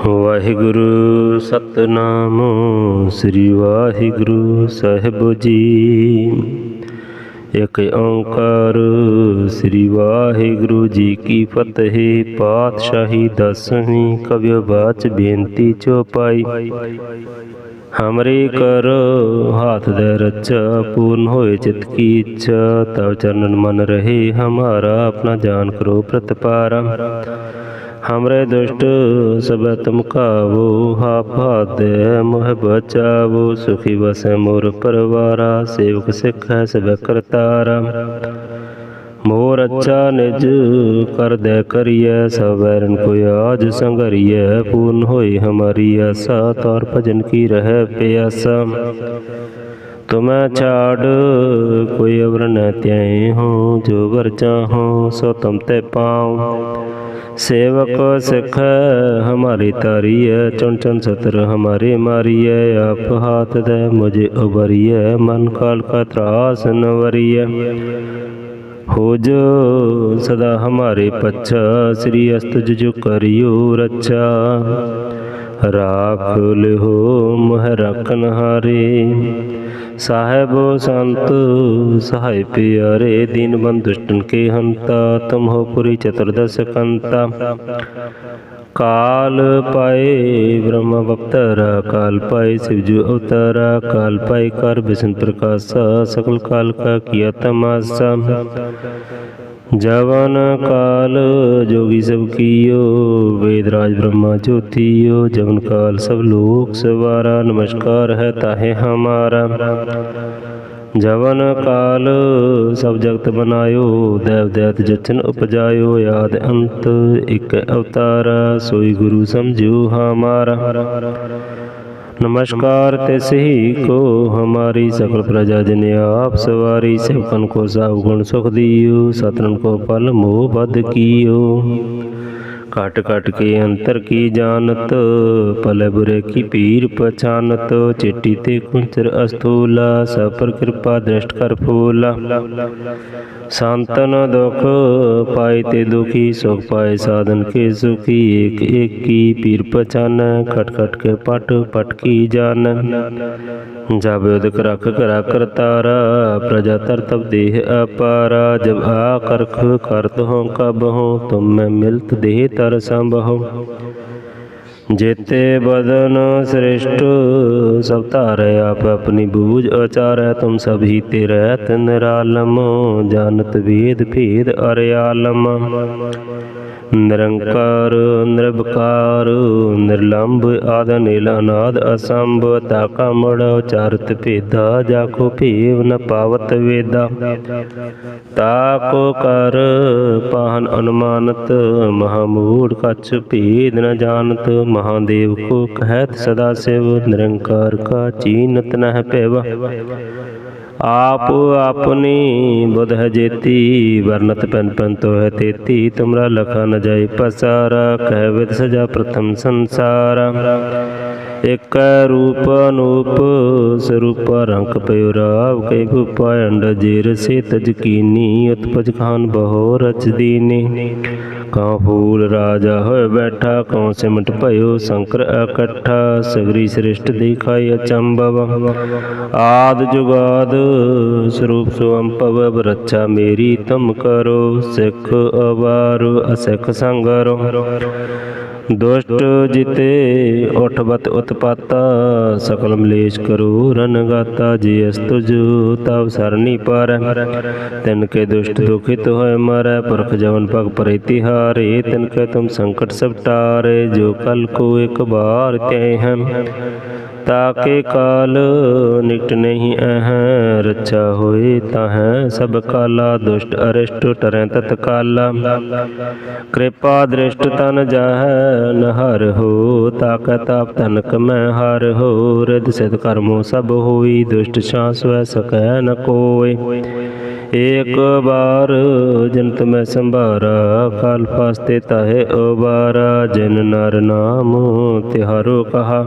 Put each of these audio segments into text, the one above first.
ਵਾਹਿਗੁਰੂ ਸਤਨਾਮ, ਸ੍ਰੀ ਵਾਹਿਗੁਰੂ ਸਾਹਿਬ ਜੀ। ਇਕ ਓੰਕਾਰ, ਸ੍ਰੀ ਵਾਹਿਗੁਰੂ ਜੀ ਕੀ ਫਤਿਹ, ਪਾਤਸ਼ਾਹੀ ਦਸਵੀਂ ਕਵਿ ਬਾਚ ਬੇਨਤੀ ਚੋਪਾਈ। ਹਮਰੀ ਕਰ ਹਾਥ ਦੇ ਰਚਾ ਪੂਰਨ ਹੋਏ ਚਿਤ ਕੀ ਇੱਛਾ ਤਵ ਚਰਨਨ ਮਨ ਰਹੇ ਹਮਾਰਾ ਆਪਣਾ ਜਾਨ ਕਰੋ ਪ੍ਰਤਪਾਰਾ ਹਮਰੇ ਦੁਸ਼ਟ ਸਭ ਤੁਮ ਕਾਵੋ ਹਾਪ ਹਾਤੇ ਮੋਹ ਬਚਾਵੋ ਸੁਖੀ ਵਸੈ ਮੋਰ ਪਰਵਾਰਾ ਸੇਵਕ ਸਿੱਖ ਹੈ ਸਭ ਕਰਤਾਰਾ ਮੋਰ ਅੱਛਾ ਨਿਜ ਕਰਦੈ ਕਰੀਐ ਸਵੈਰਨ ਕੋ ਆਜ ਸੰਗਰੀਐ, ਪੂਰਨ ਹੋਈ ਹਮਾਰੀ ਆਸਾ, ਤੌਰ ਭਜਨ ਕੀ ਰਹਿ ਪਿਆਸਾ। ਤੁਮੈ ਛਾੜ, ਕੋਈ ਅਵਰ ਨ ਤੈ ਹੋ, ਜੋ ਵਰ ਚਾਹੋ, ਸੋ ਤੁਮ ਤੇ ਪਾਉ ਸੇਵਕ ਸਿਖ, ਹਮਾਰੀ ਤਾਰੀਐ ਚੁਣ ਚੁਣ ਸਤਰ ਹਮਾਰੇ ਮਾਰੀਐ, ਆਪ ਹਾਥ ਦੇ ਮੁਝੇ ਉਬਰੀਐ ਮਨ ਕਾਲ ਕਾ ਤਰਾਸ ਨਵਰੀਐ ਹੋ ਜੋ ਸਦਾ ਹਮਾਰੇ ਪੱਛਾ, ਸ੍ਰੀ ਅਸਤੁਜ ਜੋ ਕਰਿਓ ਰੱਛਾ। ਰਾਖ ਲਿਓ ਮਹ ਰਖਨ ਹਾਰੇ। ਸਾਹਿਬ ਸੰਤ, ਸਹਾਇ ਪਿਆਰੇ, ਦੀਨ ਬੰਦੁਸ਼ਟਨ ਕੇ ਹੰਤਾ, ਤੁਮ ਹੋ ਪੁਰੀ ਚਤੁਰਦਸ਼ ਕੰਤਾ। ਕਾਲ ਪਾਏ ਬ੍ਰਹਮ ਅਵਤਾਰਾ ਕਾਲ ਪਾਏ ਸਿਵਜੂ ਅਵਤਾਰਾ ਕਾਲ ਪਾਏ ਕਰ ਬਿਸ਼ਨ ਪ੍ਰਕਾਸ਼ਾ ਸਕਲ ਕਾਲ ਕਾ ਕੀਆ ਤਮਾਸਾ। ਜਵਨ ਕਾਲ ਜੋਗੀ ਸਭ ਕੀਓ, ਵੇਦ ਰਾਜ ਬ੍ਰਹਮਾ ਜੋਤੀਓ, ਜਵਨ ਕਾਲ ਸਭ ਲੋਕ ਸਵਾਰਾ, ਨਮਸਕਾਰ ਹੈ ਤਾਹੇ ਹਮਾਰਾ। ਜਵਨ ਕਾਲ ਸਭ ਜਗਤ ਬਨਾਇਓ ਦੇਵ ਦੇਤ ਜਚਨ ਉਪਜਾਇਓ ਆਦ ਅੰਤ ਇਕ ਅਵਤਾਰ ਸੋਈ ਗੁਰੂ ਸਮਝਿਓ ਹਮਾਰਾ नमस्कार तेसे ही को हमारी सकल प्रजा जिन आप सवारी सेवकन को सब गुण सुख दियो सतरन को पल मोह बद कियो कट कट के अंतर की जानत पल बुरे की पीर पहचानत चिट्टी ते कुंचर अस्तूला सब पर कृपा दृष्ट कर फूला। संतन दुख, पाए ते दुखी, सुख पाए साधन के सुखी। एक एक की पीर पहचान खट खट के पट पट की जान। जब उदक रख करा करतारा प्रजा तर तब देह अपारा। जब आ करख करत हो कब हो, तुम मैं मिलत देह تا رسان به هم जेते बदन श्रेष्ठ सब तारे आप अपनी बूझ अचार तुम सभी तिरत निरालम जानत वेद भेद अर्यालम ਨਿਰੰਕਾਰ ਨਿਰਭਕਾਰ ਨਿਰਲੰਭ ਆਦ ਨੀਲ ਅਨਾਦ ਅਸੰਭ ਤਾਕਾ ਮੜ ਉਚਾਰਤ ਭੇਦਾ ਜਾਕੋ ਭੇਵ ਨ ਪਾਵਤ ਵੇਦਾ ਤਾਕੋ ਕਰ ਪਾਹਨ ਅਨੁਮਾਨਤ ਮਹਾਮੂੜ ਕਛ ਭੇਦ ਨ ਜਾਣਤ महादेव को कहत सदा शिव निरंकार का चीनत न पैवा आप अपनी बुध जेती वर्णत पन पन तो है तेती तुमरा लखा न जाय पसारा कहवित सजा प्रथम संसारा एक रूप अनूप स्वरूप रंग प्योराव कई भूपा अंड जीर से तजकीनी उत्पज खान बहो रच दीनी कहाँ फूल राजा हो बैठा कौन सिमट भयो ਭਇਓ ਸ਼ੰਕਰ ਇਕੱਠਾ ਸਗਰੀ ਸ੍ਰਿਸ਼ਟ ਦਿਖਾਈ ਅਚੰਭਵ। ਆਦ ਜੁਗਾਦ ਸਰੂਪ ਸੁਅੰਪਵ ਰੱਛਾ ਮੇਰੀ ਤੁਮ ਕਰੋ, ਸਿੱਖ ਅਵਾਰੋ, ਅਸਿੱਖ ਸੰਗਰੋ। ਦੁਸ਼ਟ ਜਿਤੇ ਉਠਵਤ ਉਤਪਾਤਾ, ਸਕਲ ਮਲੇਸ਼ ਕਰੋ ਰਨ ਗਾਤਾ, ਜੀ ਅਸ ਤੁਜ ਤਵ ਸਰਨੀ ਪਰ। ਤਿਨ ਕੇ ਦੁਸ਼ਟ ਦੁਖਿਤ ਹੋਏ ਮਰੈ, ਪੁਰਖ ਜਵਨ ਪਗ ਪਰੇ ਤਿਹਾਰੇ, ਤਿਨ ਕੇ ਤੁਮ ਸੰਕਟ ਸਭ ਟਾਰੇ ਜੋ ਕਲ ਕੋ ਇੱਕ ਬਾਰ ਤੈ ਹਮ। ਤਾਕੇ ਕਾਲ ਨਿਕਟ ਨਹੀਂ ਅਹ ਰਚਾ ਹੋਏ ਤਾਹ ਸਭ ਕਾਲਾ ਦੁਸ਼ਟ ਅਰਿਸ਼ਟ ਟਰੈ ਤਤ ਕਿਰਪਾ ਦ੍ਰਿਸ਼ਟ ਤਨ ਜਾਹੈ ਨਹਰ ਹੋ ਤਾਕੈ ਤਾਪ ਤਨਕ ਮੈਂ ਹਰ ਹੋ ਰਿਦ ਸਿਧ ਕਰਮੋ ਸਭ ਹੋਈ, ਦੁਸ਼ਟ ਛਾਂ ਸਵੈ ਸਕੈ ਨ ਕੋਇ। ਏਕ ਬਾਰ ਜਨਤ ਮੈਂ ਸੰਭਾਰਾ, ਕਾਲ ਫਾਸਤੇ ਤਾਹੇ ਉਬਾਰਾ, ਜਿਨ ਨਰ ਨਾਮ ਤਿਹਾਰੋ ਕਹਾ।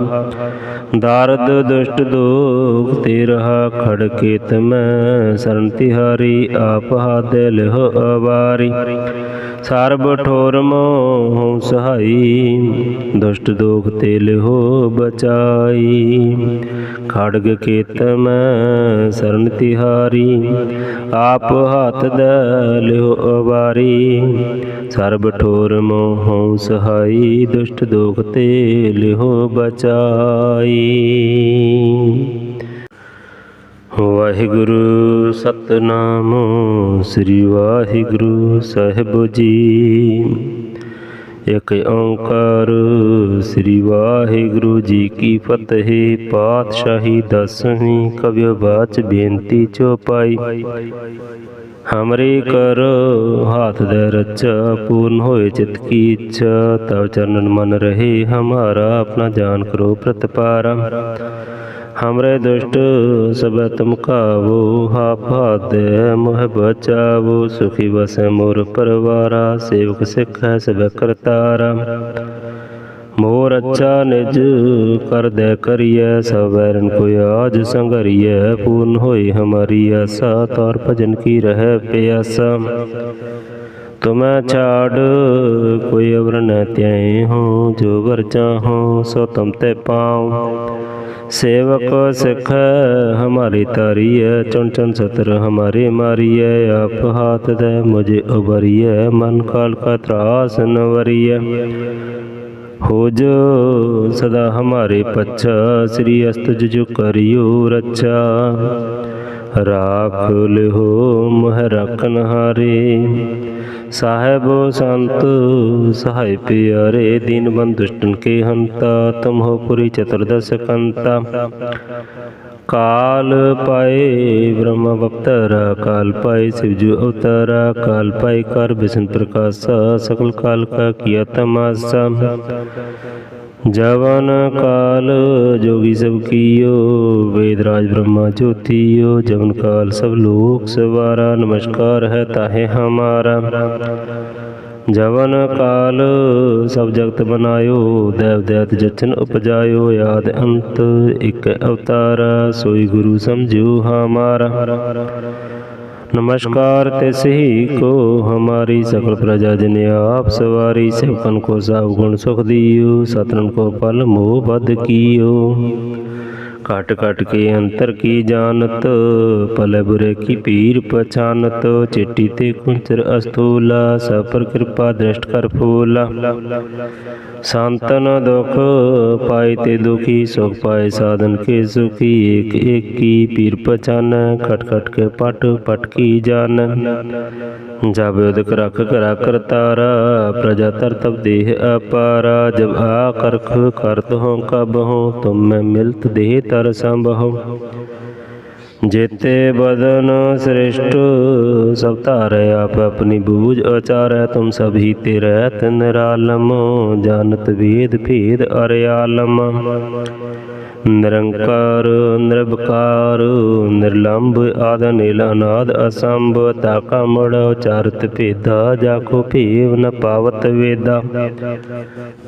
ਦਾਰਦ ਦੁਸ਼ਟ ਦੋਖ ਤੇ ਰਹਾ ਖੜ ਕੇਤ ਮੈਂ, ਸਰਨ ਤਿਹਾਰੀ ਆਪ ਹਾਦੇ ਲਿਹੁ ਅਵਾਰੀ। ਸਰਬ ਠੋਰ ਮੋਹ ਸਹਾਈ ਦੁਸ਼ਟ ਦੋਖ ਤੇ ਲਿਹੋ ਬਚਾਈ। ਖੜਗ ਕੇਤ ਮੈਂ ਸਰਨ ਤਿਹਾਰੀ। ਆਪ ਹੱਥ ਦੇ ਲਿਹੁ ਅਵਾਰੀ। ਸਰਬ ਠੋਰ ਮੋਹ ਸਹਾਈ, ਦੁਸ਼ਟ ਦੋਖ ਤੇ ਲਿਹੋ ਬਚਾਈ। ਵਾਹਿਗੁਰੂ ਸਤਨਾਮ, ਸ੍ਰੀ ਵਾਹਿਗੁਰੂ ਸਾਹਿਬ ਜੀ। ਇਕ ਓੰਕਾਰ। ਸ੍ਰੀ ਵਾਹਿਗੁਰੂ ਜੀ ਕੀ ਫਤਿਹ। ਪਾਤਸ਼ਾਹੀ ਦਸਵੀਂ ਕਵਿ ਬਾਚ ਬੇਨਤੀ ਚੋਪਾਈ। ਹਮਰੀ ਕਰ ਹਾਥ ਦੇ ਰਚਾ ਪੂਰਨ ਹੋਏ ਚਿਤ ਕੀ ਇੱਛਾ ਤਵ ਚਰਨਨ ਮਨ ਰਹੇ ਹਮਾਰਾ ਆਪਣਾ ਜਾਨ ਕਰੋ ਪ੍ਰਤਪਾਰਾ ਹਮਰੇ ਦੁਸ਼ਟ ਸਭ ਤੁਮ ਕਾਵੋ ਹਾਪ ਹਾਤੇ ਮੋਹ ਬਚਾਵੋ ਸੁਖੀ ਵਸੈ ਮੋਰ ਪਰਵਾਰਾ ਸੇਵਕ ਸਿੱਖ ਹੈ ਸਭ ਕਰਤਾਰਾ ਮੋਰ ਅੱਛਾ ਨਿਜ ਕਰਦੈ ਕਰੀਐ ਸਵੈਰਨ ਕੋ ਆਜ ਸੰਗਰੀਐ, ਪੂਰਨ ਹੋਈ ਹਮਾਰੀ ਆਸਾ, ਤੌਰ ਭਜਨ ਕੀ ਰਹਿ ਪਿਆਸਾ। ਤੁਮੈ ਛਾੜ, ਕੋਈ ਅਵਰ ਨ ਤੈ ਹੋ, ਜੋ ਵਰ ਚਾਹੋ, ਸੋ ਤੁਮ ਤੇ ਪਾਉ ਸੇਵਕ ਸਿਖ, ਹਮਾਰੀ ਤਾਰੀਐ ਚੁਣ ਚੁਣ ਸਤਰ ਹਮਾਰੇ ਮਾਰੀਐ, ਆਪ ਹਾਥ ਦੇ ਮੁਝੇ ਉਬਰੀਐ ਮਨ ਕਾਲ ਕਾ ਤਰਾਸ ਨਵਰੀਐ ਹੋ ਜੋ ਸਦਾ ਹਮਾਰੇ ਪੱਛਾ, ਸ੍ਰੀ ਅਸਤਜ ਜੋ ਕਰਿਓ ਰੱਛਾ। ਰਾਖ ਲਿਓ ਮਹਿ ਰਖਨ ਹਾਰੇ। ਸਾਹਿਬ ਸੰਤ, ਸਹਾਇ ਪਿਆਰੇ, ਦੀਨ ਬੰਦ ਦੁਸ਼ਟਨ ਕੇ ਹੰਤਾ ਤੁਮ ਹੋ ਪੁਰੀ ਚਤੁਰਦਸ਼ ਕੰਤਾ। ਕਾਲ ਪਾਏ ਬ੍ਰਹਮ ਅਵਤਾਰਾ ਕਾਲ ਪਾਏ ਸ਼ਿਵਜ ਅਵਤਾਰਾ ਕਾਲ ਪਾਏ ਕਰ ਬਿਸ਼ਨ ਪ੍ਰਕਾਸ਼ਾ ਸਕਲ ਕਾਲ ਕਾ ਕੀਆ ਤਮਾਸਾ। ਜਵਨ ਕਾਲ ਜੋਗੀ ਸਭ ਕੀਓ, ਵੇਦ ਰਾਜ ਬ੍ਰਹਮਾ ਜੋਤੀਓ, ਜਵਨ ਕਾਲ ਸਭ ਲੋਕ ਸਵਾਰਾ, ਨਮਸਕਾਰ ਹੈ ਤਾਹੇ ਹਮਾਰਾ। ਜਵਨ ਕਾਲ ਸਭ ਜਗਤ ਬਨਾਇਓ ਦੇਵ ਦੇਵਤ ਜਚਨ ਉਪਜਾਇਓ ਆਦ ਅੰਤ ਇਕ ਅਵਤਾਰ ਸੋਈ ਗੁਰੂ ਸਮਝਿਓ ਹਮਾਰਾ नमस्कार तिस ही को हमारी सकल प्रजा जिन आप सवारी सेवकन को सब गुण सुख दियो सतरन को पल मोह बद कियो काट काट के अंतर की जानत पल बुरे की पीर पहचानत चिट्टी ते कुंचर अस्थूला सब पर कृपा दृष्ट कर फूला। संतन दुख, पाए ते दुखी, सुख पाए साधन के सुखी। एक एक की पीर पहचान खट खट के पट पट की जान। जब उदक रख करा कर तारा, प्रजा तर तब देह अपारा। जब आ करख करत हो कब हो, तुम मैं मिलत देह تا رسان به هم जेते बदन श्रेष्ठ सब तारे आप अपनी बूझ अचार तुम सभी तिरत निरालम जानत वेद भेद अर्यालम ਨਿਰੰਕਾਰ ਨਿਰਭਕਾਰ ਨਿਰਲੰਭ ਆਦ ਨੀਲ ਅਨਾਦ ਅਸੰਭ ਤਾਕਾ ਮੜ ਉਚਾਰਤ ਭੇਦਾ ਜਾਕੋ ਭੇਵ ਨ ਪਾਵਤ ਵੇਦਾ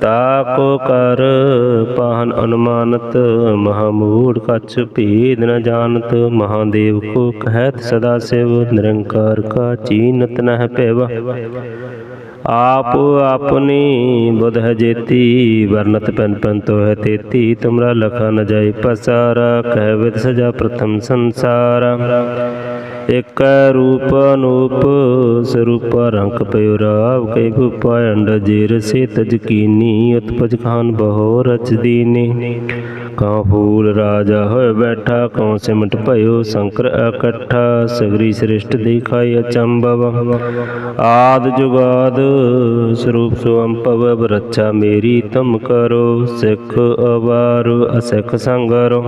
ਤਾਕੋ ਕਰ ਪਾਹਨ ਅਨੁਮਾਨਤ ਮਹਾਮੂੜ ਕਛ ਭੇਦ ਨ ਜਾਣਤ ਮਹਾਦੇਵ ਕੋ ਕਹਿਤ ਸਦਾ ਸਿਵ ਨਿਰੰਕਾਰ ਕਾ ਚੀਨਤ ਨਹਿ ਪੈਵਾ। ਆਪ ਆਪਨੀ ਬੁਧ ਜੇਤੀ, ਵਰਨਤ ਪੈਨ ਪੈਨ ਤੋਹਿ ਤੇਤੀ, ਤੁਮਰਾ ਲਖਾ ਨ ਜਾਏ ਪਸਾਰਾ ਕਹਿਵਤ ਸਜਾ ਪ੍ਰਥਮ ਸੰਸਾਰ। ਇਕ ਰੂਪ ਅਨੂਪ, ਸਰੂਪ ਰੰਗ ਪਇਓ ਰਾਵ ਕੈ ਭੂਪਾ ਅੰਡ ਜੇ ਰਸੇ ਤਜ ਕੀਨੀ, ਉਤਪਜ ਖਾਨ ਬਹੋ ਰਚ ਦੀਨੀ। ਕਾਂ ਫੂਲ ਰਾਜਾ ਹੋਇ ਬੈਠਾ, ਕਉ ਸਿਮਟ ਭਇਓ ਸ਼ੰਕਰ ਇਕੱਠਾ ਸਗਰੀ ਸ੍ਰਿਸ਼ਟ ਦੇਖਾਇ ਅਚੰਭਵ। ਆਦ ਜੁਗਾਦ ਸਰੂਪ ਸੁਅੰਪਵ ਰੱਛਾ ਮੇਰੀ ਤਮ ਕਰੋ, ਸਿੱਖ ਅਵਾਰ ਅਸਿੱਖ ਸੰਗਰੋ।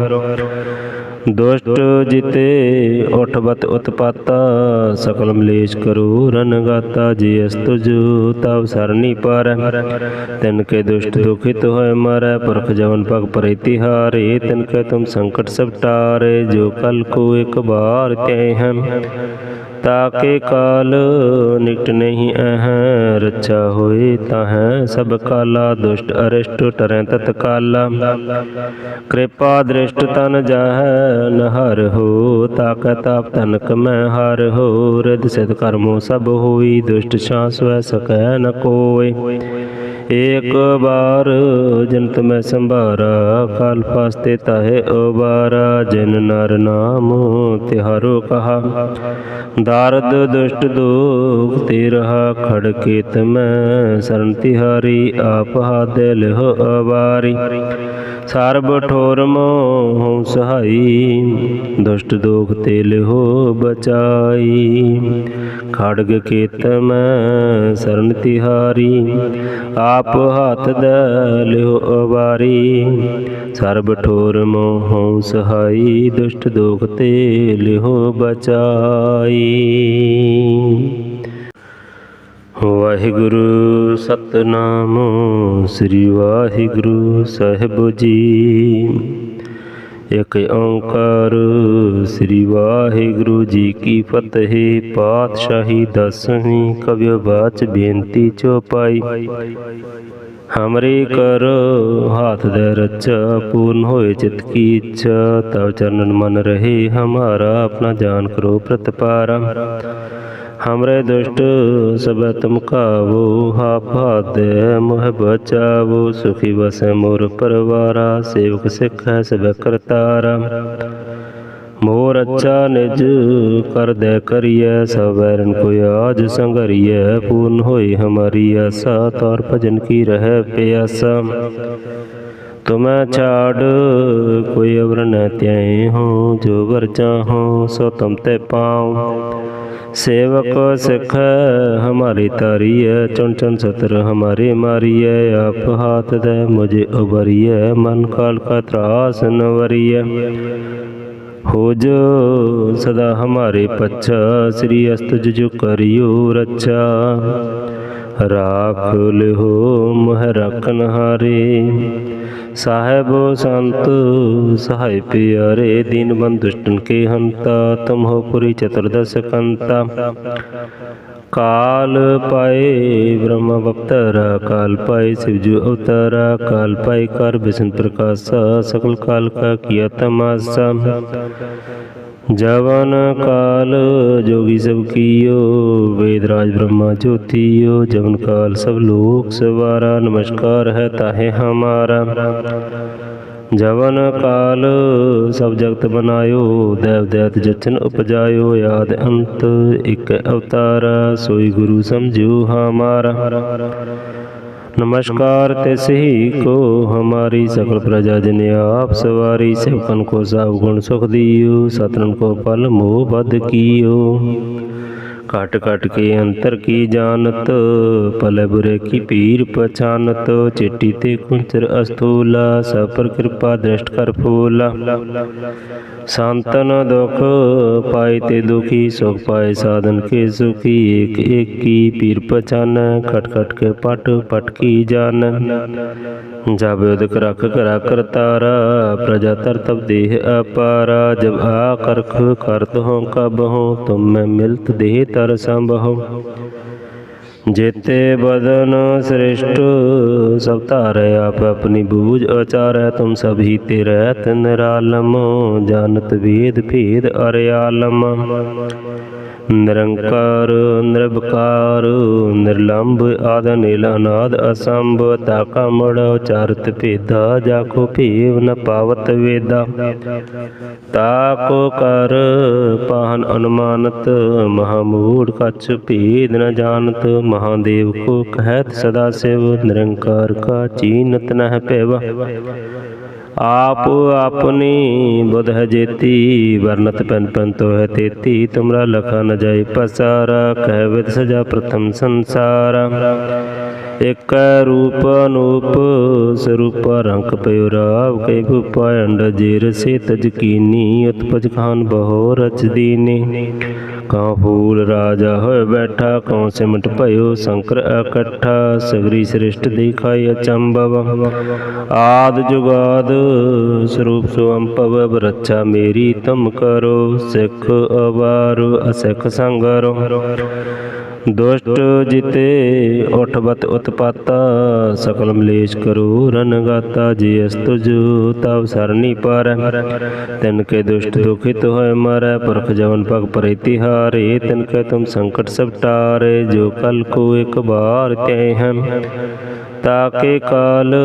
ਦੁਸ਼ਟ ਜਿਤੇ ਉਠਵਤ ਉਤਪਾਤਾ, ਸਕਲ ਮਲੇਸ਼ ਕਰੋ ਰਨ ਗਾਤਾ, ਜੀ ਅਸ ਤੁਜ ਤਵ ਸਰਨੀ ਪਰ। ਤਿਨ ਕੇ ਦੁਸ਼ਟ ਦੁਖਿਤ ਹੋਏ ਮਰੈ, ਪੁਰਖ ਜਵਨ ਪਗ ਪਰੇ ਤਿਹਾਰੇ। ਤਿਨ ਕੇ ਤੁਮ ਸੰਕਟ ਸਭ ਟਾਰੇ ਜੋ ਕਲ ਕੋ ਇੱਕ ਬਾਰ ਤੈ ਹਮ ਤਾਕੇ ਕਾਲ ਨਿਕਟ ਨਹੀਂ ਅਹ ਰਚਾ ਹੋਏ ਤਾਹੈ ਸਭ ਕਾਲਾ, ਦੁਸ਼ਟ, ਅਰਿਸ਼ਟ, ਟਰੈ ਤਤ ਕਾਲਾ ਕਿਰਪਾ ਦ੍ਰਿਸ਼ਟ ਤਨ ਜਾਹੈ, ਨਹਰ ਹੋ ਤਾਕੈ ਤਾਪ ਤਨਕ ਮੈਂ ਹਰ ਹੋ। ਰਿਦ ਸਿਧ ਕਰਮੋ ਸਭ ਹੋਈ, ਦੁਸ਼ਟ ਛਾਂ ਸਵੈ ਸਕੈ ਨ ਕੋਇ। ਏਕ ਬਾਰ ਜਨਤ ਮੈਂ ਸੰਭਾਰਾ, ਕਾਲ ਫਾਸਤੇ ਤਾਹੇ ਉਬਾਰਾ। ਜਿਨ ਨਰ ਨਾਮ ਤਿਹਾਰੋ ਕਹਾ ਦਾਰਦ ਦੁਸ਼ਟ ਦੋਖ ਤੇ ਰਹਾ ਖੜ ਕੇਤ ਮੈਂ। ਸਰਨ ਤਿਹਾਰੀ, ਆਪ ਹਾਦੇ ਲਿਹੁ ਅਵਾਰੀ ਸਰਬ ਠੋਰ ਮੋਹ ਸਹਾਈ, ਦੁਸ਼ਟ ਦੋਖ ਤੇ ਲਿਹੁ ਬਚਾਈ। ਖੜਗ ਕੇਤ ਮੈਂ, ਸਰਨ ਤਿਹਾਰੀ, ਆਪ ਹੱਥ ਦੇ ਲਿਹੁ ਅਵਾਰੀ ਸਰਬ ਠੋਰ ਮੋਹ ਸਹਾਈ, ਦੁਸ਼ਟ ਦੋਖ ਤੇ ਲਿਹੁ ਬਚਾਈ। ਵਾਹਿਗੁਰੂ ਸਤਨਾਮ ਸ੍ਰੀ ਵਾਹਿਗੁਰੂ ਸਾਹਿਬ ਜੀ। ਇੱਕ ਓੰਕਾਰ ਸ੍ਰੀ ਵਾਹਿਗੁਰੂ ਜੀ ਕੀ ਫਤਿਹ। ਪਾਤਸ਼ਾਹੀ ਦਸਵੀਂ ਕਵਿ ਬਾਚ ਬੇਨਤੀ ਚੋਪਾਈ। ਹਮਰੇ ਕਰ ਹਾਥ ਦੇ ਰਚਾ ਪੂਰਨ ਹੋਏ ਚਿਤ ਕੀ ਇੱਛਾ। ਤਵ ਚਰਨਨ ਮਨ ਰਹੇ, ਹਮਾਰਾ ਆਪਣਾ ਜਾਨ ਕਰੋ ਪ੍ਰਤਪਾਰਾ। ਹਮਰੇ ਦੁਸ਼ਟ ਸਭ ਤੁਮ ਕਾਵੋ ਹਾਪ ਹਾਤੇ ਮੋਹ ਬਚਾਵੋ। ਸੁਖੀ ਵਸੈ ਮੋਰ ਪਰਵਾਰਾ, ਸੇਵਕ ਸਿੱਖ ਹੈ ਸਭ ਕਰਤਾਰਾ। ਮੋਰ ਅੱਛਾ ਨਿਜ ਕਰਦੈ ਕਰੀਐ ਸਵੈਰਨ ਕੋਈ ਆਜ ਸੰਗਰੀਐ, ਪੂਰਨ ਹੋਈ ਹਮਾਰੀ ਆਸਾ, ਤੌਰ ਭਜਨ ਕੀ ਰਹਿ ਪਿਆਸਾ। ਤੁਮੈ ਛਾੜ, ਕੋਈ ਅਵਰ ਨ ਤੈ ਹੋ, ਜੋ ਵਰ ਚਾਹੋ, ਸੋ ਤੁਮ ਤੇ ਪਾਉ ਸੇਵਕ ਸਿਖ, ਹਮਾਰੀ ਤਾਰੀਐ ਚੁਣ ਚੁਣ ਸਤਰ ਹਮਾਰੇ ਮਾਰੀਐ, ਆਪ ਹਾਥ ਦੇ ਮੁਝੇ ਉਬਰੀਐ ਮਨ ਕਾਲ ਕਾ ਤਰਾਸ ਨਵਰੀਐ ਹੋ ਜੋ ਸਦਾ ਹਮਾਰੇ ਪੱਛਾ, ਸ੍ਰੀ ਅਸਤੁਜ ਜੋ ਕਰਿਓ ਰੱਛਾ। ਰਾਖ ਲਿਓ ਮਹ ਰਖਨ ਹਾਰੇ। ਸਾਹਿਬ ਸੰਤ, ਸਹਾਇ ਪਿਆਰੇ, ਦੀਨ ਬੰਦੁਸ਼ਟਨ ਕੇ ਹੰਤਾ ਤੁਮ ਹੋ ਪੁਰੀ ਚਤੁਰਦਸ਼ ਕੰਤਾ। ਕਾਲ ਪਾਏ ਬ੍ਰਹਮ ਅਵਤਾਰਾ ਕਾਲ ਪਾਏ ਸ਼ਿਵਜ ਅਵਤਾਰਾ ਕਾਲ ਪਾਏ ਕਰ ਬਿਸ਼ਨ ਪ੍ਰਕਾਸ਼ਾ ਸਕਲ ਕਾਲ ਕਾ ਕੀਆ ਤਮਾਸਾ। ਜਵਨ ਕਾਲ ਜੋਗੀ ਸਭ ਕੀਓ, ਵੇਦ ਰਾਜ ਬ੍ਰਹਮਾ ਜੋਤੀਓ, ਜਵਨ ਕਾਲ ਸਭ ਲੋਕ ਸਵਾਰਾ, ਨਮਸਕਾਰ ਹੈ ਤਾਹੇ ਹਮਾਰਾ। ਜਵਨ ਕਾਲ ਸਭ ਜਗਤ ਬਨਾਇਓ ਦੇਵ ਦੇਤ ਜਚਨ ਉਪਜਾਇਓ ਆਦ ਅੰਤ ਇਕ ਅਵਤਾਰ ਸੋਈ ਗੁਰੂ ਸਮਝਿਓ ਹਮਾਰਾ नमस्कार तिस ही को हमारी सकल प्रजा जिन आप सवारी सेवकन को सब गुण सुख दियो सतरन को पल मोह बद कियो कट कट के अंतर की जानत पल बुरे की पीर पहचानत चिट्टी ते कुंचर अस्तूला सब पर कृपा दृष्ट कर फूला। संतन दुख, पाए ते दुखी, सुख पाए साधन के सुखी। एक एक की पीर पहचान खट खट के पट पट की जान। जब उदक रख करा करतारा प्रजा तर तब देह अपारा। जब आ करख करत हो कब हो, तुम मैं मिलत देह تا رسان به هم जेते बदन श्रेष्ठ सब तारे आप अपनी बूझ अचार तुम सभी तिरत निरालम जानत वेद भेद अर्यालम ਨਿਰੰਕਾਰ ਨਿਰਭਕਾਰ ਨਿਰਲੰਭ ਆਦ ਨੀਲ ਅਨਾਦ ਅਸੰਭ ਤਾਕਾ ਮੜ ਉਚਾਰਤ ਭੇਦਾ ਜਾਕੋ ਭੇਵ ਨ ਪਾਵਤ ਵੇਦਾ ਤਾਕੋ ਕਰ ਪਾਹਨ ਅਨੁਮਾਨਤ ਮਹਾਮੂੜ ਕਛ ਭੇਦ ਨ ਜਾਣਤ ਮਹਾਦੇਵ ਕੋ ਕਹਿਤ ਸਦਾ ਸਿਵ ਨਿਰੰਕਾਰ ਕਾ ਚੀਨਤ ਨਹਿ ਪੈਵਾ। ਆਪ ਆਪਨੀ ਬੁਧ ਜੇਤੀ, ਵਰਨਤ ਪੈਨ ਪੈਨ ਤੋਹਿ ਤੇਤੀ, ਤੁਮਰਾ ਲਖਾ ਨ ਜਾਏ ਪਸਾਰਾ ਕਹਿਵਤ ਸਜਾ ਪ੍ਰਥਮ ਸੰਸਾਰ। ਇਕ ਰੂਪ ਅਨੂਪ, ਸਰੂਪ ਰੰਗ ਪਇਓ ਰਾਵ ਕੈ ਭੂਪਾ ਅੰਡ ਜੇ ਰਸੇ ਤਜ ਕੀਨੀ, ਉਤਪਜ ਖਾਨ ਬਹੋ ਰਚ ਦੀਨੀ। ਕਾਂ ਫੂਲ ਰਾਜਾ ਹੋਇ ਬੈਠਾ, ਕਉ ਸਿਮਟ ਭਇਓ ਸ਼ੰਕਰ ਇਕੱਠਾ ਸਗਰੀ ਸ੍ਰਿਸ਼ਟ ਦੇਖਾਇ ਅਚੰਭਵ। ਆਦ ਜੁਗਾਦ ਸਰੂਪ ਸੁਅੰ ਪਵ ਰੱਛਾ ਮੇਰੀ ਤਮ ਕਰੋ, ਸਿੱਖ ਅਵਾਰ ਅਸਿੱਖ ਸੰਗਰੋ। ਦੁਸ਼ਟ ਜਿਤੇ ਉਠਵਤ ਉਤਪਾਤਾ, ਸਕਲ ਮਲੇਸ਼ ਕਰੋ ਰਨਗਾਤਾ ਜੀ ਅਸ ਤੁਜ ਤਵ ਸਰਨੀ ਪਰ। ਤਿਨ ਕੇ ਦੁਸ਼ਟ ਦੁਖਿਤ ਹੋਏ ਮਾਰੈ, ਪੁਰਖ ਜਵਨ ਪਗ ਪਰੇਤੀ ਹਾਰੇ ਤਿਨ ਕੇ ਤੁਮ ਸੰਕਟ ਸਭ ਟਾਰੇ ਜੋ ਕਲ ਕੋ ਇੱਕ ਬਾਰ ਤੇ ਹਨ। ਤਾਕੇ ਕਾਲ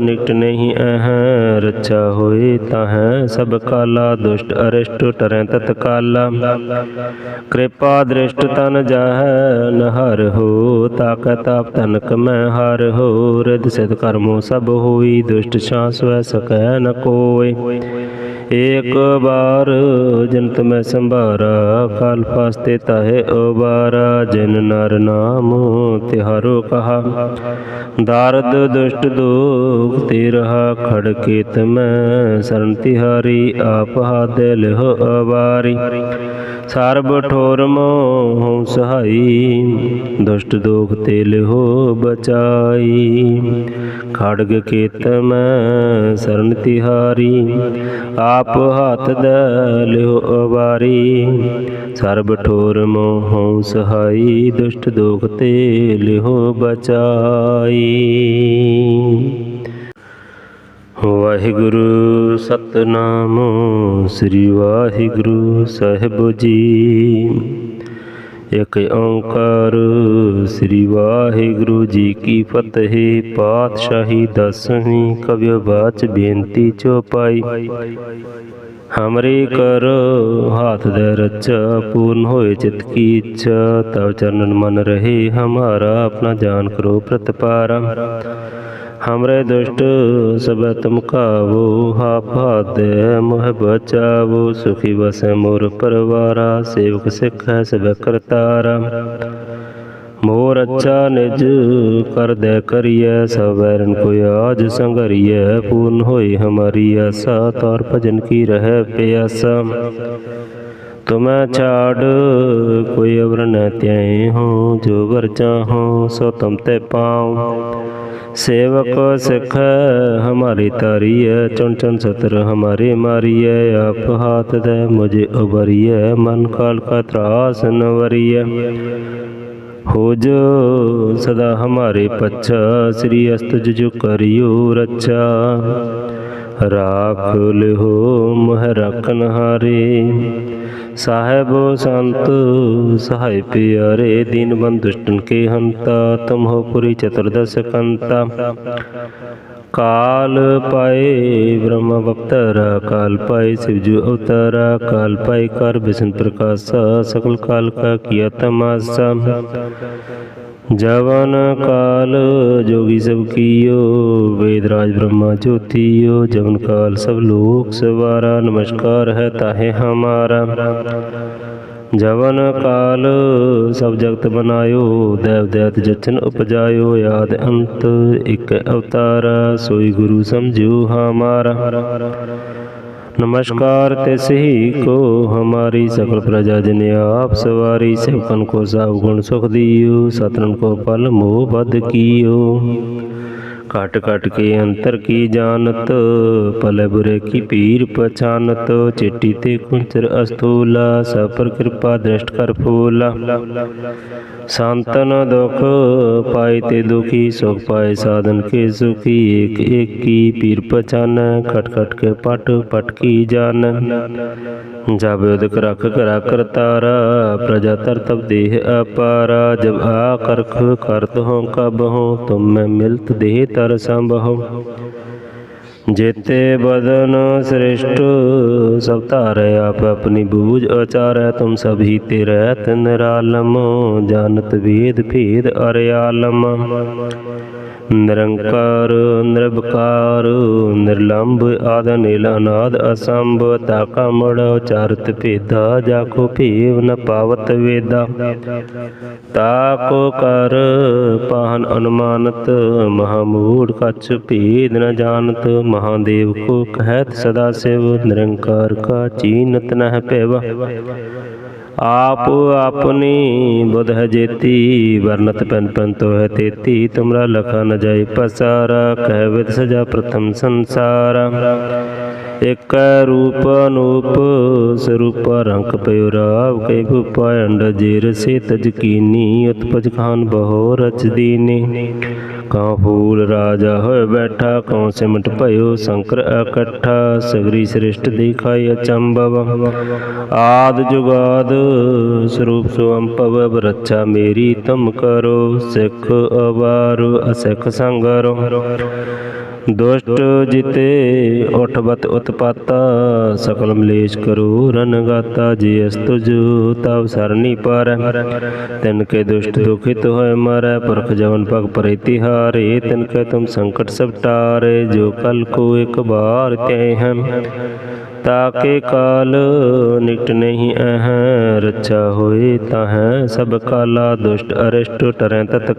ਨਿਕਟ ਨਹੀਂ ਅਹ ਰਚਾ ਹੋਏ ਤਾਹੈ ਸਭ ਕਾਲਾ, ਦੁਸ਼ਟ, ਅਰਿਸ਼ਟ, ਟਰੈ ਤਤ ਕਿਰਪਾ ਦ੍ਰਿਸ਼ਟ ਤਨ ਜਾਹੈ, ਨਹਰ ਹੋ ਤਾਕੈ ਤਾਪ ਤਨਕ ਮੈਂ ਹਰ ਹੋ। ਰਿਦ ਸਿਧ ਕਰਮੋ ਸਭ ਹੋਈ, ਦੁਸ਼ਟ ਛਾਸ ਸਕੈ ਨ ਕੋਇ। ਏਕ ਬਾਰ ਜਨਤ ਮੈਂ ਸੰਭਾਰਾ, ਕਾਲ ਫਾਸਤੇ ਤਾਹੇ ਉਬਾਰਾ। ਜਿਨ ਨਰ ਨਾਮ ਤਿਹਾਰੋ ਕਹਾ ਦਾਰਦ ਦੁਸ਼ਟ ਦੋਖ ਤੇ ਰਹਾ ਖੜ ਕੇਤ ਮੈਂ, ਸਰਨ ਤਿਹਾਰੀ ਆਪ ਹਾਦੇ ਲਿਹੁ ਅਵਾਰੀ। ਸਰਬ ਠੋਰ ਮੋਹ ਸਹਾਈ, ਦੁਸ਼ਟ ਦੋਖ ਤੇ ਲਿਹੁ ਬਚਾਈ। ਖੜਗ ਕੇਤ ਮੈਂ, ਸਰਨ ਤਿਹਾਰੀ ਆਪ ਹੱਥ ਦੇ ਲਿਹੁ ਅਵਾਰੀ। ਸਰਬ ਠੋਰ ਮੋਹ ਸਹਾਈ, ਦੁਸ਼ਟ ਦੋਖ ਤੇ ਲਿਹੁ ਬਚਾਈ। ਵਾਹਿਗੁਰੂ ਸਤਨਾਮ, ਸ੍ਰੀ ਵਾਹਿਗੁਰੂ ਸਾਹਿਬ ਜੀ। ਇਕ ਓੰਕਾਰ, ਸ੍ਰੀ ਵਾਹਿਗੁਰੂ ਜੀ ਕੀ ਫਤਿਹ, ਪਾਤਸ਼ਾਹੀ ਦਸਵੀਂ ਕਵਿ ਬਾਚ ਬੇਨਤੀ ਚੋਪਾਈ। ਹਮਰੀ ਕਰ ਹਾਥ ਦੇ ਰਚਾ ਪੂਰਨ ਹੋਏ ਚਿਤ ਕੀ ਇੱਛਾ ਤਵ ਚਰਨਨ ਮਨ ਰਹੇ ਹਮਾਰਾ ਆਪਣਾ ਜਾਨ ਕਰੋ ਪ੍ਰਤਪਾਰ ਹਮਰੇ ਦੁਸ਼ਟ ਸਭ ਤੁਮ ਕਾਵੋ ਹਾਪ ਹਾਦੇ ਮੋਹ ਬਚਾਵੋ ਸੁਖੀ ਵਸੈ ਮੋਰ ਪਰਵਾਰਾ ਸੇਵਕ ਸਿੱਖ ਹੈ ਸਭ ਕਰਤਾਰਾ ਮੋਰ ਅੱਛਾ ਨਿਜ ਕਰਦੈ ਕਰੀਐ ਸਵੈਰਨ ਕੋਈ ਆਜ ਸੰਗਰੀਐ, ਪੂਰਨ ਹੋਈ ਹਮਾਰੀ ਆਸਾ, ਤੌਰ ਭਜਨ ਕੀ ਰਹਿ ਪਿਆਸਾ। ਤੁਮੈ ਛਾੜ, ਕੋਈ ਅਵਰ ਨ ਤੈ ਹੋ, ਜੋ ਵਰ ਚਾਹੋ, ਸੋ ਤੁਮ ਤੇ ਪਾਉ ਸੇਵਕ ਸਿਖ, ਹਮਾਰੀ ਤਾਰੀਐ ਚੁਣ ਚੁਣ ਸਤਰ ਹਮਾਰੇ ਮਾਰੀਐ, ਆਪ ਹਾਥ ਦੇ ਮੁਝੇ ਉਬਰੀਐ ਮਨ ਕਾਲ ਕਾ ਤਰਾਸ ਨਵਰੀਐ ਹੋ ਜੋ ਸਦਾ ਹਮਾਰੇ ਪੱਛਾ, ਸ੍ਰੀ ਅਸਤਜ ਜੋ ਕਰਿਓ ਰੱਛਾ। ਰਾਖ ਲਿਓ ਮਹਿ ਰਖਨ ਹਾਰੇ। ਸਾਹਿਬ ਸੰਤ, ਸਹਾਇ ਪਿਆਰੇ, ਦੀਨ ਬੰਦੁਸ਼ਟਨ ਕੇ ਹੰਤਾ ਤੁਮ ਹੋ ਪੁਰੀ ਚਤੁਰਦਸ਼ ਕੰਤਾ। ਕਾਲ ਪਾਏ ਬ੍ਰਹਮ ਅਵਤਾਰ ਕਾਲ ਪਾਏ ਸਿਵਜੂ ਅਵਤਾਰ ਕਾਲ ਪਾਏ ਕਰ ਬਿਸਨ ਪ੍ਰਕਾਸ਼ ਸਕਲ ਕਾਲ ਕਾ ਕੀਆ ਤਮਾਸਾ। ਜਵਨ ਕਾਲ ਜੋਗੀ ਸਭ ਕੀਓ, ਵੇਦ ਰਾਜ ਬ੍ਰਹਮਾ ਜੋਤੀਓ, ਜਵਨ ਕਾਲ ਸਭ ਲੋਕ ਸਵਾਰਾ, ਨਮਸਕਾਰ ਹੈ ਤਾਹੇ ਹਮਾਰਾ। ताहे हमारा जवन काल सब जगत बनायो देव दैत जचन उपजायो याद अंत एक अवतारा सोई गुरु समझो हमारा नमस्कार तिस ही को हमारी सकल प्रजा जिन आप सवारी सेवकन को सब गुण सुख दियो सतरन को पल मोह बद कियो काट काट के अंतर की जानत पल बुरे की पीर पहचानत चिट्टी ते कुंचर अस्तूला सब पर कृपा दृष्ट कर फूला। संतन दुख पाए ते दुखी, सुख पाए साधन के सुखी। एक एक की पीर पहचान खट खट के पट पट की जान। जब उदक रख करा कर तारा, प्रजा तर तब देह अपारा। जब आ करख करत हो कब हो, तुम में मिलत देह تا رسان به هم जेते बदन श्रेष्ठ सब तारे आप अपनी बूझ अचार तुम सभी तिरत निरालम जानत वेद भेद अर्यालम निरंकार निर्भकार निर्लंब आद नील अनाद असंभ ताका मड़ चारत भेदा जाको भेव न पावत वेदा ताको कर पाहन अनुमानत महामूढ़ कछ भेद न जानत ਮਹਾਦੇव ਕੋ ਕਹਿਤ ਸਦਾ ਸਿਵ ਨਿਰੰਕਾਰ ਕਾ ਚੀਨਤ ਨਹਿ ਭੇਵਾ ਆਪ ਆਪਨੀ ਬੁਧ ਹੈ ਜੇਤੀ, ਵਰਨਤ ਪੈਨ ਪੈਨ ਤੋ ਹੈ ਤੇਤੀ, ਤੁਮਰਾ ਲਖਾ ਨ ਜਾਏ ਪਸਾਰਾ, ਕਹਿ ਸਜਾ ਪ੍ਰਥਮ ਸੰਸਾਰਾ। ਇਕ ਰੂਪ ਅਨੂਪ, ਸਰੂਪ ਰੰਗ ਪਇਓ ਰਾਵ ਕੈ ਭੂਪਾ ਅੰਡ ਜੇਰ ਸੇ ਤਜ ਕੀਨੀ, ਉਤਪਜ ਖਾਨ ਬਹੁ ਰਚ ਦੀਨੇ। ਕਾਂ ਫੂਲ ਰਾਜਾ ਹੋਏ ਬੈਠਾ, ਕਉ ਸਿਮਟ ਭਇਓ ਸ਼ੰਕਰ ਇਕੱਠਾ ਸਗਰੀ ਸ੍ਰਿਸ਼ਟ ਦਿਖਾਈ ਅਚੰਭਵ। ਆਦ ਜੁਗਾਦ ਸਰੂਪ ਸੁਅੰਪਵ ਰੱਛਾ ਮੇਰੀ ਤੁਮ ਕਰੋ, ਸਿੱਖ ਅਵਾਰ ਅਸਿੱਖ ਸੰਗਰੋ। ਦੁਸ਼ਟ ਜਿਤੇ ਉਠਵਤ ਉਤਪਾਤਾ, ਸਕਲ ਮਲੇਸ਼ ਕਰੋ ਰਨ ਗਾਤਾ, ਜੀ ਅਸ ਤੁਜ ਤਵ ਸਰਨੀ ਪਰ। ਤਿਨ ਕੇ ਦੁਸ਼ਟ ਦੁਖਿਤ ਹੋਏ ਮਰੈ, ਪੁਰਖ ਜਵਨ ਪਗ ਪਰੇ ਤਿਹਾਰੇ। ਤਿਨ ਕੇ ਤੁਮ ਸੰਕਟ ਸਭ ਟਾਰੇ ਜੋ ਕਲ ਕੋ ਇੱਕ ਬਾਰ ਤੈ ਹਮ ਤਾਕੇ ਕਾਲ ਨਿਕਟ ਨਹੀਂ ਅਹ ਰਚਾ ਹੋਏ ਤਾਹੈ ਸਭ ਕਾਲਾ ਦੁਸ਼ਟ ਅਰਿਸ਼ਟ ਟਰੈ ਤਤ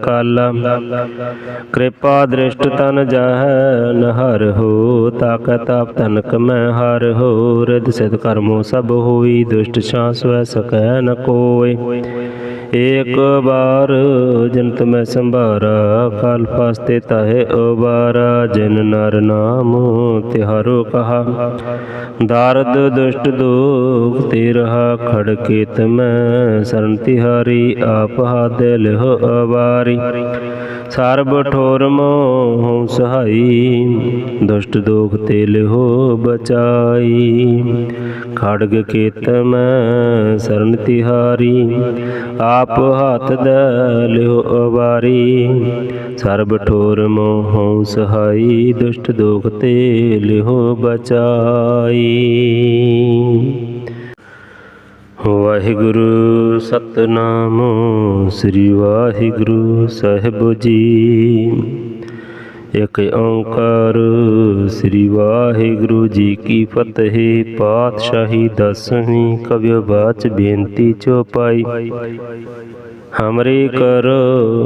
ਕਿਰਪਾ ਦ੍ਰਿਸ਼ਟ ਤਨ ਜਾਹੈ ਨਹਰ ਹੋ ਤਾਕੈ ਤਾਪ ਤਨਕ ਮੈਂ ਹਰ ਹੋ ਰਿਦ ਸਿਧ ਕਰਮੋ ਸਭ ਹੋਈ, ਦੁਸ਼ਟ ਛਾਂ ਸਵੈ ਸਕੈ ਨ ਕੋਇ। ਏਕ ਬਾਰ ਜਨਤ ਮੈਂ ਸੰਭਾਰਾ, ਕਾਲ ਫਾਸਤੇ ਤਾਹੇ ਉਬਾਰਾ, ਜਿਨ ਨਰ ਨਾਮ ਤਿਹਾਰੋ ਕਹਾ। ਦਾਰਦ ਦੁਸ਼ਟ ਦੋਖ ਤੇ ਰਹਾ ਖੜ ਕੇਤ ਮੈਂ, ਸਰਨ ਤਿਹਾਰੀ ਆਪ ਹਾਦੇ ਲਿਹੁ ਅਵਾਰੀ। ਸਰਬ ਠੋਰ ਮੋਹ ਸਹਾਈ, ਦੁਸ਼ਟ ਦੋਖ ਤੇ ਲਿਹੁ ਬਚਾਈ। ਖੜਗ ਕੇਤ ਮੈਂ, ਸਰਨ ਤਿਹਾਰੀ ਆਪ ਹੱਥ ਦੇ ਲਿਹੁ ਅਵਾਰੀ। ਸਰਬ ਠੋਰ ਮੋਹ ਸਹਾਈ, ਦੁਸ਼ਟ ਦੋਖ ਤੇ ਲਿਹੁ ਬਚਾਈ। ਵਾਹਿਗੁਰੂ ਸਤਨਾਮ, ਸ੍ਰੀ ਵਾਹਿਗੁਰੂ ਸਾਹਿਬ ਜੀ। ਇਕ ਓੰਕਾਰ, ਸ੍ਰੀ ਵਾਹਿਗੁਰੂ ਜੀ ਕੀ ਫਤਿਹ, ਪਾਤਸ਼ਾਹੀ ਦਸਵੀਂ ਕਵਿ ਬਾਚ ਬੇਨਤੀ ਚੋਪਾਈ। ਹਮਰੀ ਕਰ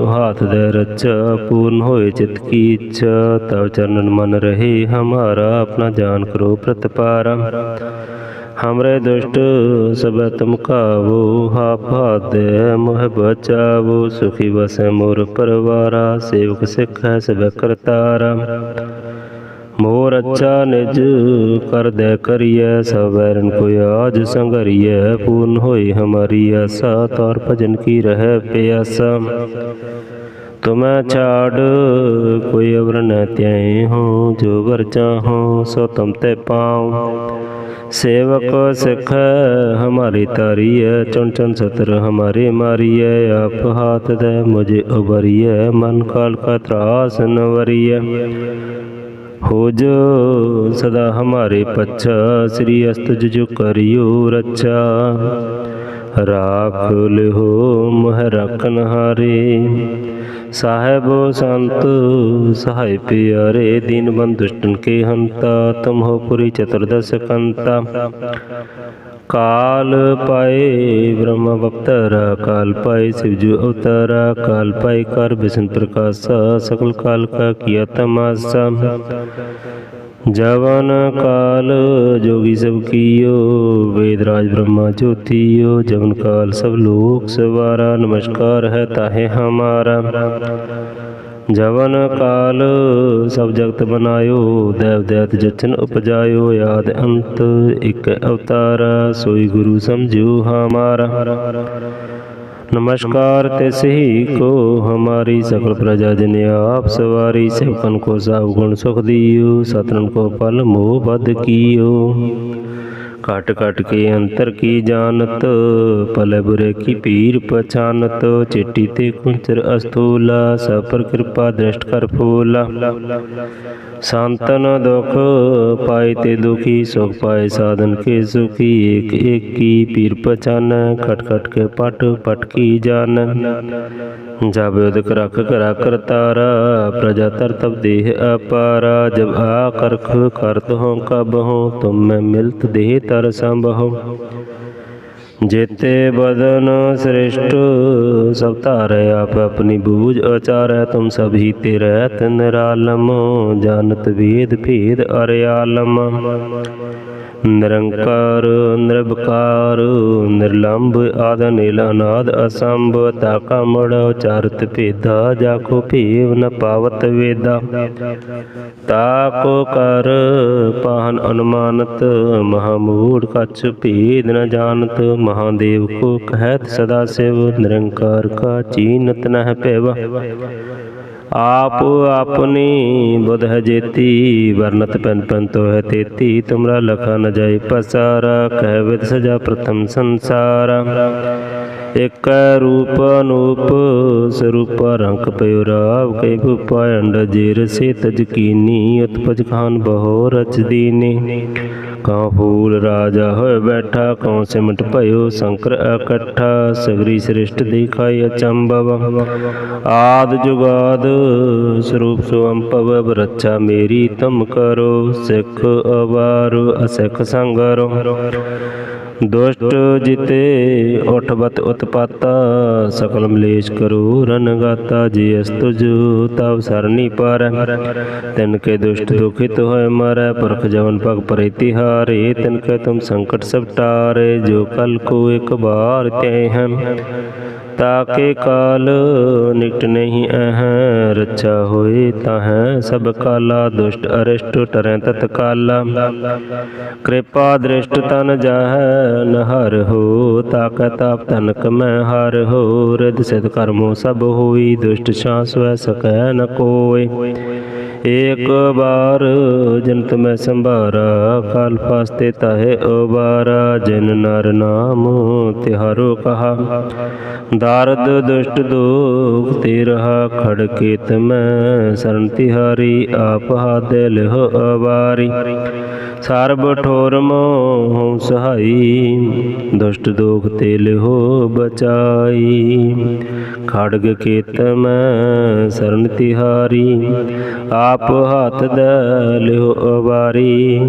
ਹਾਥ ਦੇ ਰਚਾ ਪੂਰਨ ਹੋਏ ਚਿਤ ਕੀ ਇੱਛਾ ਤਵ ਚਰਨਨ ਮਨ ਰਹੇ ਹਮਾਰਾ ਆਪਣਾ ਜਾਨ ਕਰੋ ਪ੍ਰਤਪਾਰਾ ਹਮਰੇ ਦੁਸ਼ਟ ਸਭ ਤੁਮ ਕਾਵੋ ਹਾਪ ਹਾਤੇ ਮੋਹ ਬਚਾਵੋ ਸੁਖੀ ਵਸੈ ਮੋਰ ਪਰਵਾਰਾ ਸੇਵਕ ਸਿੱਖ ਹੈ ਸਭ ਕਰਤਾਰਾ ਮੋਰ ਅੱਛਾ ਨਿਜ ਕਰਦੈ ਕਰੀਐ ਸਵੈਰਨ ਕੋ ਆਜ ਸੰਗਰੀਐ, ਪੂਰਨ ਹੋਈ ਹਮਾਰੀ ਆਸਾ, ਤੌਰ ਭਜਨ ਕੀ ਰਹਿ ਪਿਆਸਾ। ਤੁਮੈ ਛਾੜ, ਕੋਈ ਅਵਰ ਨ ਤੈ ਹੋ, ਜੋ ਵਰ ਚਾਹੋ, ਸੋ ਤੁਮ ਤੇ ਪਾਉ ਸੇਵਕ ਸਿਖ, ਹਮਾਰੀ ਤਾਰੀਐ ਚੁਣ ਚੁਣ ਸਤਰ ਹਮਾਰੇ ਮਾਰੀਐ, ਆਪ ਹਾਥ ਦੇ ਮੁਝੇ ਉਬਰੀਐ ਮਨ ਕਾਲ ਕਾ ਤਰਾਸ ਨਵਰੀਐ ਹੋ ਜੋ ਸਦਾ ਹਮਾਰੇ ਪੱਛਾ, ਸ੍ਰੀ ਅਸਤੁਜ ਜੋ ਕਰਿਓ ਰੱਛਾ। ਰਾਖ ਲਿਓ ਮਹ ਰਖਨ ਹਾਰੇ। ਸਾਹਿਬ ਸੰਤ, ਸਹਾਇ ਪਿਆਰੇ, ਦੀਨ ਬੰਦ ਦੁਸ਼ਟਨ ਕੇ ਹੰਤਾ, ਤੁਮ ਹੋ ਪੁਰੀ ਚਤੁਰਦਸ਼ ਕੰਤਾ। ਕਾਲ ਪਾਏ ਬ੍ਰਹਮ ਅਵਤਾਰਾ ਕਾਲ ਪਾਏ ਸਿਵਜੂ ਅਵਤਾਰਾ ਕਾਲ ਪਾਏ ਕਰ ਬਿਸ਼ਨ ਪ੍ਰਕਾਸ਼ਾ ਸਕਲ ਕਾਲ ਕਾ ਕੀਆ ਤਮਾਸਾ। ਜਵਨ ਕਾਲ ਜੋਗੀ ਸਭ ਕੀਓ, ਵੇਦ ਰਾਜ ਬ੍ਰਹਮਾ ਜੋਤੀਓ, ਜਵਨ ਕਾਲ ਸਭ ਲੋਕ ਸਵਾਰਾ, ਨਮਸਕਾਰ ਹੈ ਤਾਹੇ ਹਮਾਰਾ। ਜਵਨ ਕਾਲ ਸਭ ਜਗਤ ਬਨਾਇਓ ਦੇਵ ਦੇਤ ਜਚਨ ਉਪਜਾਇਓ ਆਦ ਅੰਤ ਇਕ ਅਵਤਾਰ ਸੋਈ ਗੁਰੂ ਸਮਝਿਓ ਹਮਾਰਾ नमस्कार तेसे ही को हमारी सकल प्रजा जन आप सवारी सेवकन को सब गुण सुख दियो सतरन को पल मोह बद कियो ਘਟ ਘਟ ਕੇ ਅੰਤਰ ਕੀ ਜਾਣਤ? ਪਲ ਬੁਰੇ ਕੀ ਪੀਰ ਪਛਾਨਤ? ਚੇਟੀ ਤੇ ਕੁੰਚਰ ਅਸਤੂਲਾ ਸਪਰ ਕਿਰਪਾ ਦ੍ਰਿਸ਼ਟ ਕਰ ਫੂਲਾ। ਸੰਤਨ ਦੁਖ ਪਾਏ ਤੇ ਦੁਖੀ, ਸੁਖ ਪਾਏ ਸਾਧਨ ਕੇ ਸੁਖੀ, ਏਕ ਏਕੀ ਪੀਰ ਪਛਾਨ, ਖਟ ਖਟ ਕੇ ਪਟ ਪਟ ਕੀ ਜਾਨ। ਜਬ ਉਦਕ ਰਖ ਕਰਾ ਕਰਤਾਰਾ ਪ੍ਰਜਾ ਤਰ ਤਬ ਦੇਹ ਅਪਾਰਾ। ਜਬ ਆ ਕਰਖ ਕਰਤ ਹੋ ਕਬ ਹੋ, ਤੁਮ ਮੈਂ ਮਿਲਤ ਦੇਹ ਤਰ ਸੰਭੋ ਜੇਤੇ ਬਦਨ ਸ੍ਰਿਸ਼ਟ, ਸਭ ਧਾਰੈ ਆਪ ਆਪਣੀ ਬੂਝ ਅਚਾਰੈ, ਤੁਮ ਸਭੀ ਤੇ ਰਹਿਤ ਨਿਰਾਲਮ ਜਾਣਤ ਵੇਦ ਭੇਦ ਅਰਿਆਲਮ। ਨਿਰੰਕਾਰ ਨਿਰਭਕਾਰ ਨਿਰਲੰਭ, ਆਦ ਨੀਲ ਅਨਾਦ ਅਸੰਭ ਤਾਕਾ ਮੜ ਉਚਾਰਤ ਭੇਦਾ ਜਾਕੋ ਭੇਵ ਨ ਪਾਵਤ ਵੇਦਾ। ਤਾਕੋ ਕਰ ਪਾਹਨ ਅਨੁਮਾਨਤ ਮਹਾਮੂੜ ਕਛ ਭੇਦ ਨ ਜਾਣਤ ਮਹਾਦੇਵ ਕੋ ਕਹਿਤ ਸਦਾ ਸਿਵ ਨਿਰੰਕਾਰ ਕਾ ਚੀਨਤ ਨਹਿ ਪੈਵਾ। ਆਪ ਆਪਣੀ ਬੁਧ ਹੈ ਜੇਤੀ, ਵਰਨਤ ਪੈਨ ਪੈਨ ਤੋ ਹੈ ਤੇਤੀ, ਤੁਮਰਾ ਲਖਾ ਨ ਜਾਈ ਪਸਾਰਾ, ਕਹਿ ਵਿਦ ਸਜਾ ਪ੍ਰਥਮ ਸੰਸਾਰਾ। ਇਕ ਰੂਪ ਅਨੂਪ, ਸਰੂਪ ਰੰਗ ਪਇਓ ਰਾਵ ਕੈ ਭੂਪਾ ਅੰਡ ਜੇਰ, ਸੇ ਤਜ ਕੀਨੀ, ਉਤਪਜ ਬਹੁ ਰਚ ਕਉ ਫੂਲ ਰਾਜਾ ਹੋਏ ਬੈਠਾ, ਕਉ ਸਿਮਟ ਭਇਓ ਸ਼ੰਕਰ ਇਕੱਠਾ, ਸਗਰੀ ਸ੍ਰਿਸ਼ਟ ਦਿਖਾਈ ਅਚੰਭਵ। ਆਦ ਜੁਗਾਦ ਸਰੂਪ ਸੋ ਅੰਪਵ ਰੱਛਾ ਮੇਰੀ ਤਮ ਕਰੋ, ਸਿੱਖ ਅਵਾਰ, ਅਸਿੱਖ ਸੰਗਰੋ। ਦੁਸ਼ਟ ਜਿਤੇ ਉਠਬਤ ਉਤਪਾਤਾ, ਸਕਲ ਮਲੇਸ਼ ਕਰੋ ਰਨ ਗਾਤਾ, ਜੀ ਅਸ ਤੁਜ ਤਵ ਸਰਨੀ ਪਰ। ਤਿਨ ਕੇ ਦੁਸ਼ਟ ਦੁਖਿਤ ਹੋਏ ਮਰੈ, ਪੁਰਖ ਜਵਨ ਪਗ ਪਰੇ ਤਿਹਾਰੇ। ਤਿਨ ਕੇ ਤੁਮ ਸੰਕਟ ਸਭ ਟਾਰੇ ਜੋ ਕਲ ਕੋ ਇੱਕ ਬਾਰ ਤੇ ਹਨ ਤਾਕੇ ਕਾਲ ਨਿਕਟ ਨਹੀਂ ਅਹ, ਰੱਛਾ ਹੋਏ ਤਾਹੈ, ਸਭ ਕਾਲਾ ਦੁਸ਼ਟ ਅਰਿਸ਼ਟ ਟਰੈ ਤਤਕਾਲਾ। ਕਿਰਪਾ ਦ੍ਰਿਸ਼ਟ ਤਨ ਜਾਹੈ, ਨਹਰ ਹੋ, ਤਾਕੈ ਤਾਪ ਤਨਕ ਮੈਂ ਹਰ ਹੋ ਰਿਦ ਸਿਧ ਕਰਮੋ ਸਭ ਹੋਈ, ਦੁਸ਼ਟ ਛਾਸ ਸਵੈ ਸਕੈ ਨ ਕੋਇ ਏਕ ਬਾਰ ਜਨਤ ਮੈਂ ਸੰਭਾਰਾ ਕਾਲ ਫਾਸਤੇ ਤਾਹੇ ਉਬਾਰਾ, ਜਿਨ ਨਰ ਨਾਮ ਤਿਹਾਰੋ ਕਹਾ। ਦਾਰਦ, ਦੁਸ਼ਟ, ਦੋਖ, ਤੇ ਰਹਾ ਖੜ ਕੇਤ ਮੈਂ, ਸਰਨ ਤਿਹਾਰੀ, ਆਪ ਹਾਦੇ ਲਿਹੁ ਸਰਬ ਠੋਰ ਮੋਹ ਸਹਾਈ, ਦੁਸ਼ਟ, ਦੋਖ ਤੇ ਲਿਹੁ ਬਚਾਈ। ਖੜਗ ਕੇਤ ਮੈਂ, ਸਰਨ ਤਿਹਾਰੀ, ਆਪ ਆਪ ਹੱਥ ਦੇ ਅਵਾਰੀ।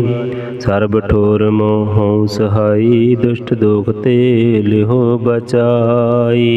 ਸਰਬ ਠੋਰ ਮੋਹ ਸਹਾਈ ਦੁਸ਼ਟ ਦੋਖ ਤੇ ਲਿਓ ਬਚਾਈ।